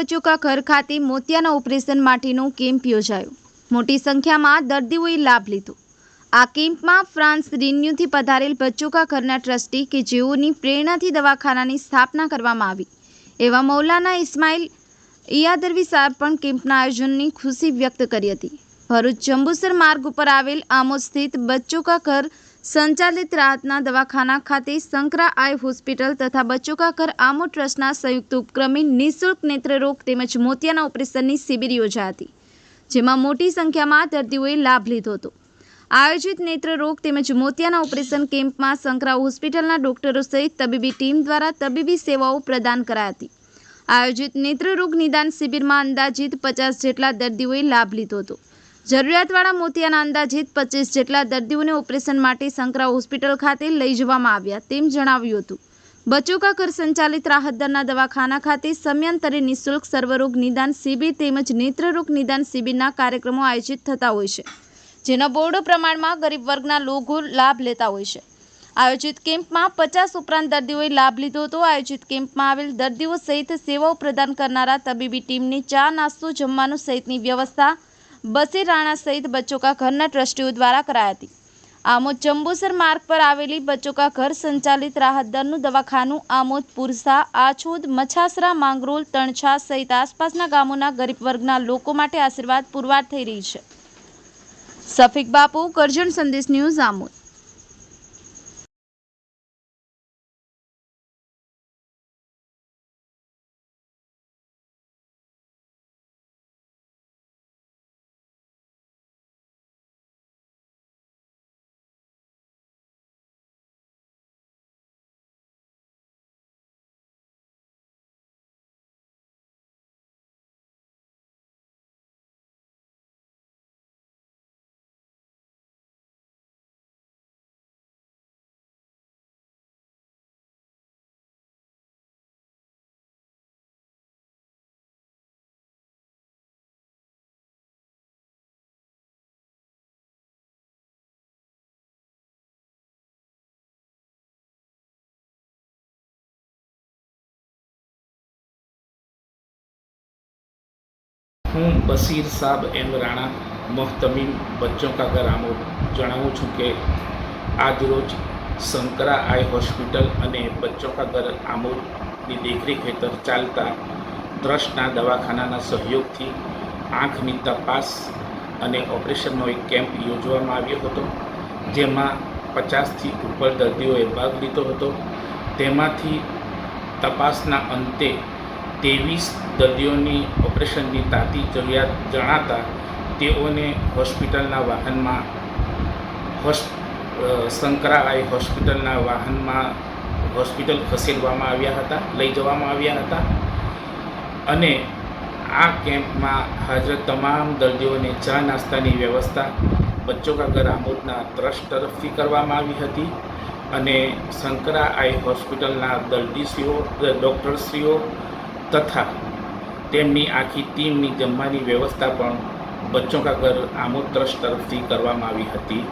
બચ્ચોકા ઘર ખાતે મોતિયાના ઓપરેશન માટેનું કેમ્પ યોજાયું. મોટી સંખ્યામાં દર્દીઓએ લાભ લીધો. આ કેમ્પમાં ફ્રાન્સ રિન્યુથી પધારેલ બચુકા ઘરના ટ્રસ્ટી કે જેઓની પ્રેરણાથી દવાખાનાની સ્થાપના કરવામાં આવી. એવા મૌલાના ઇસ્માઇલ ઇયાદરવી સાહેબ પણ કેમ્પના આયોજનની ખુશી વ્યક્ત કરી હતી. ભરૂચ જંબુસર માર્ગ ઉપર આવેલ આમોદ સ્થિત બચ્ચુકા ઘર સંચાલિત રાહતના દવાખાના ખાતે સંકરા આઈ હોસ્પિટલ તથા બચુકાકર આમો ટ્રસ્ટના સંયુક્ત ઉપક્રમે નિઃશુલ્ક નેત્રરોગ તેમજ મોતિયાના ઓપરેશનની શિબિર યોજાઈ હતી, જેમાં મોટી સંખ્યામાં દર્દીઓએ લાભ લીધો હતો. આયોજિત નેત્રરોગ તેમજ મોતિયાના ઓપરેશન કેમ્પમાં સંકરા હોસ્પિટલના ડોક્ટરો સહિત તબીબી ટીમ દ્વારા તબીબી સેવાઓ પ્રદાન કરાઈ હતી. આયોજિત નેત્રરોગ નિદાન શિબિરમાં અંદાજિત પચાસ જેટલા દર્દીઓએ લાભ લીધો હતો. જરૂરિયાતવાળા મોતિયાના અંદાજિત પચીસ જેટલા દર્દીઓને ઓપરેશન માટે સંકરા હોસ્પિટલ ખાતે લઈ જવામાં આવ્યા તેમ જણાવ્યું હતું. બચુકા કર સંચાલિત રાહતદરના દવાખાના ખાતે સમયાંતરે નિઃશુલ્ક સર્વરોગ નિદાન શિબિર તેમજ નેત્રરોગ નિદાન શિબિરના કાર્યક્રમો આયોજિત થતા હોય છે, જેના બોર્ડ પ્રમાણમાં ગરીબ વર્ગના લોકો લાભ લેતા હોય છે. આયોજિત કેમ્પમાં પચાસ ઉપરાંત દર્દીઓએ લાભ લીધો હતો. આયોજિત કેમ્પમાં આવેલ દર્દીઓ સહિત સેવાઓ પ્રદાન કરનારા તબીબી ટીમને ચા નાસ્તો જમવાનું સહિતની વ્યવસ્થા બસે રાણા સહિત બચ્ચોકા ઘરના ટ્રસ્ટીઓ દ્વારા કરાઈ હતી. આમોદ જંબુસર માર્ગ પર આવેલી બચ્ચોકા ઘર સંચાલિત રાહત દરનું દવાખાનું આમોદ પુરસા, આછોદ, મછાસરા માંગરોલ તણછા સહિત આસપાસના ગામોના ગરીબ વર્ગના લોકો માટે આશીર્વાદ પુરવાર થઈ રહી છે. સફિક બાપુ, કરજણ સંદેશ ન્યૂઝ આમોદ. હું બસીર સાહબ એમ રાણા મોહતમીમ બચ્ચો का ઘર જણાવું છું કે આજરોજ શંકરા આઈ હોસ્પિટલ અને બચ્ચોं का ઘર આમોદની દેખરેખ હેઠળ ચાલતા ટ્રસ્ટના દવાખાનાના સહયોગથી આંખની તપાસ અને ઓપરેશનનો એક કેમ્પ યોજવામાં આવ્યો હતો, જેમાં પચાસથી ઉપર દર્દીઓએ ભાગ લીધો હતો. તેમાંથી તપાસના અંતે ત્રેવીસ દર્દીઓની ઓપરેશનની તાતી જરૂરિયાત જણાતા તેઓને હોસ્પિટલના વાહનમાં હોસ્પ અ, શંકરા આઈ હોસ્પિટલના વાહનમાં હોસ્પિટલ ખસેડવામાં આવ્યા હતા લઈ જવામાં આવ્યા હતા. અને આ કેમ્પમાં હાજર તમામ દર્દીઓને ચા નાસ્તાની વ્યવસ્થા બચ્ચો કા ઘર આમોદના ટ્રસ્ટ તરફથી કરવામાં આવી હતી અને શંકરા આઈ હોસ્પિટલના દર્દીશ્રીઓ ડૉક્ટરશ્રીઓ તથા તેમની આખી ટીમની જમવાની વ્યવસ્થા પણ બચ્ચો કા ઘર આમોદ ટ્રસ્ટ તરફથી કરવામાં આવી હતી.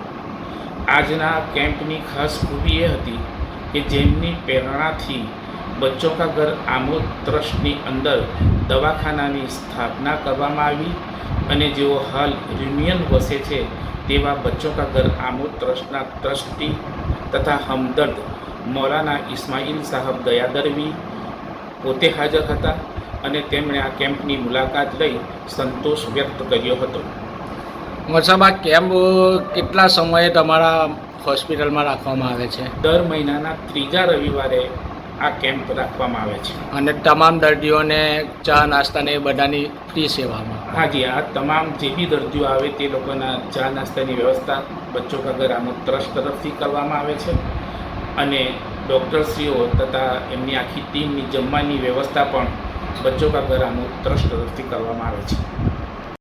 આજના કેમ્પની ખાસ ખૂબી એ હતી કે જેમની પ્રેરણાથી બચ્ચો કા ઘર આમોદ ટ્રસ્ટની અંદર દવાખાનાની સ્થાપના કરવામાં આવી અને જેઓ હાલ યુનિયન વસે છે તેવા બચ્ચો કા ઘર આમોદ ટ્રસ્ટના ટ્રસ્ટી તથા હમદર્દ મૌલાના ઇસ્માઇલ સાહબ દયાદરવી પોતે હાજર હતા અને તેમણે આ કેમ્પની મુલાકાત લઈ સંતોષ વ્યક્ત કર્યો હતો. મોસાબા કેમ્પ કેટલા સમયે તમારા હોસ્પિટલમાં રાખવામાં આવે છે? દર મહિનાના ત્રીજા રવિવારે આ કેમ્પ રાખવામાં આવે છે. અને તમામ દર્દીઓને ચા નાસ્તાને એ બધાની ફ્રી સેવામાં? હાજી આ તમામ જે બી દર્દીઓ આવે તે લોકોના ચા નાસ્તાની વ્યવસ્થા બચ્ચો કા ઘર આમોદ ટ્રસ્ટ તરફથી કરવામાં આવે છે. અને ડૉક્ટરશ્રીઓ તથા એમની આખી ટીમની જમવાની વ્યવસ્થા પણ બચ્ચો કા ઘર આમોદ ટ્રસ્ટ તરફથી કરવામાં આવે છે.